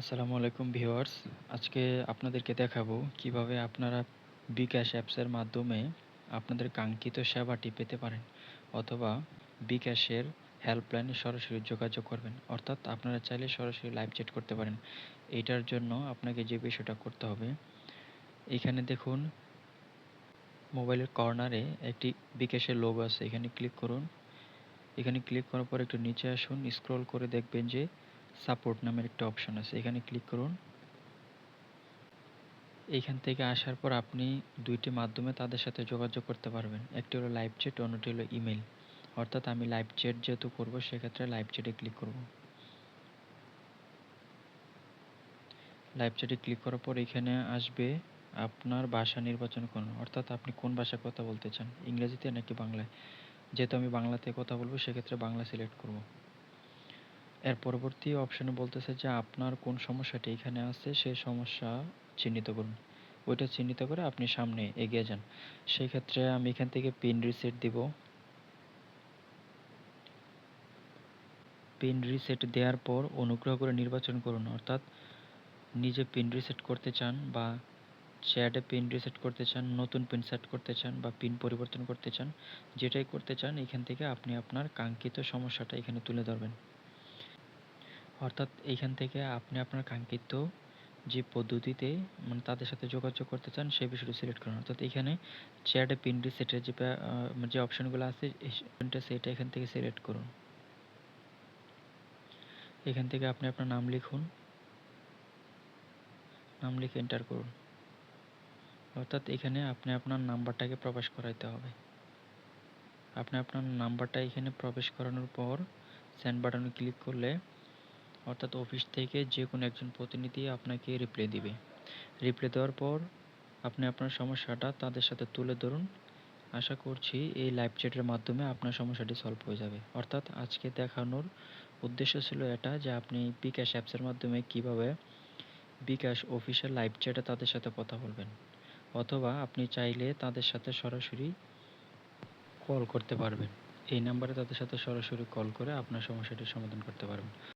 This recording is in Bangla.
আসসালামু আলাইকুম ভিউয়ার্স। আজকে আপনাদেরকে দেখাবো কীভাবে আপনারা বিকাশ অ্যাপসের মাধ্যমে আপনাদের কাঙ্ক্ষিত সেবাটি পেতে পারেন অথবা বিকাশের হেল্পলাইনে সরাসরি যোগাযোগ করবেন। অর্থাৎ আপনারা চাইলে সরাসরি লাইভ চ্যাট করতে পারেন। এইটার জন্য আপনাকে যে বিষয়টা করতে হবে, এখানে দেখুন, মোবাইলের কর্নারে একটি বিকাশের লোগো আছে। এখানে ক্লিক করুন। এখানে ক্লিক করার পর একটু নিচে আসুন, স্ক্রল করে দেখবেন যে সাপোর্ট নামের একটা অপশন আছে। এখানে ক্লিক করুন। এইখান থেকে আসার পর আপনি দুইটি মাধ্যমে তাদের সাথে যোগাযোগ করতে পারবেন। একটি হলো লাইভ চ্যাট অন্যটি হলো ইমেল অর্থাৎ আমি লাইভ চ্যাট যেহেতু করব, সেক্ষেত্রে লাইভ চ্যাটে ক্লিক করব। লাইভ চ্যাটে ক্লিক করার পর এখানে আসবে আপনার ভাষা নির্বাচন করুন। অর্থাৎ আপনি কোন ভাষায় কথা বলতে চান? ইংরেজিতে নাকি বাংলায়? যেহেতু আমি বাংলাতে কথা বলব, সেক্ষেত্রে বাংলা সিলেক্ট করব। এর পরবর্তী অপশনে বলতেছে যে, আপনার কোন সমস্যাটি এখানে আছে সেই সমস্যা চিহ্নিত করুন। ওইটা চিহ্নিত করে আপনি সামনে এগিয়ে যান। সেই ক্ষেত্রে আমি এখান থেকে পিন রিসেট দিব। পিন রিসেট দেওয়ার পর অনুগ্রহ করে নির্বাচন করুন। অর্থাৎ নিজে পিন রিসেট করতে চান বা চ্যাটে পিন রিসেট করতে চান, নতুন পিন সেট করতে চান বা পিন পরিবর্তন করতে চান, যেটাই করতে চান, এখান থেকে আপনি আপনার কাঙ্ক্ষিত সমস্যাটা এখানে তুলে ধরবেন। অর্থাৎ এইখান থেকে আপনি আপনার কাঙ্ক্ষিত যে পদ্ধতিতে মানে তাদের সাথে যোগাযোগ করতে চান, সেই বিষয়টি সিলেক্ট করুন। অর্থাৎ এখানে চ্যাটে পিন রিসেটের যে যে অপশানগুলো আছে সেটা এখান থেকে সিলেক্ট করুন। এখান থেকে আপনি আপনার নাম লিখুন। নাম লিখে এন্টার করুন। অর্থাৎ এখানে আপনি আপনার নাম্বারটাকে প্রবেশ করাইতে হবে। আপনি আপনার নাম্বারটা এখানে প্রবেশ করানোর পর সেন্ড বাটনে ক্লিক করলে অর্থাৎ অফিস থেকে যে কোনো একজন প্রতিনিধি আপনাকে রিপ্লাই দিবে। রিপ্লাই দেওয়ার পর আপনি আপনার সমস্যাটা তাদের সাথে তুলে ধরুন। আশা করছি এই লাইভ চ্যাটের মাধ্যমে আপনার সমস্যাটি সলভ হয়ে যাবে। অর্থাৎ আজকে দেখানোর উদ্দেশ্য ছিল এটা যে আপনি বিকাশ অ্যাপসের মাধ্যমে কীভাবে বিকাশ অফিসের লাইভ চ্যাটে তাদের সাথে কথা বলবেন। অথবা আপনি চাইলে তাদের সাথে সরাসরি কল করতে পারবেন। এই নাম্বারে তাদের সাথে সরাসরি কল করে আপনার সমস্যাটির সমাধান করতে পারবেন।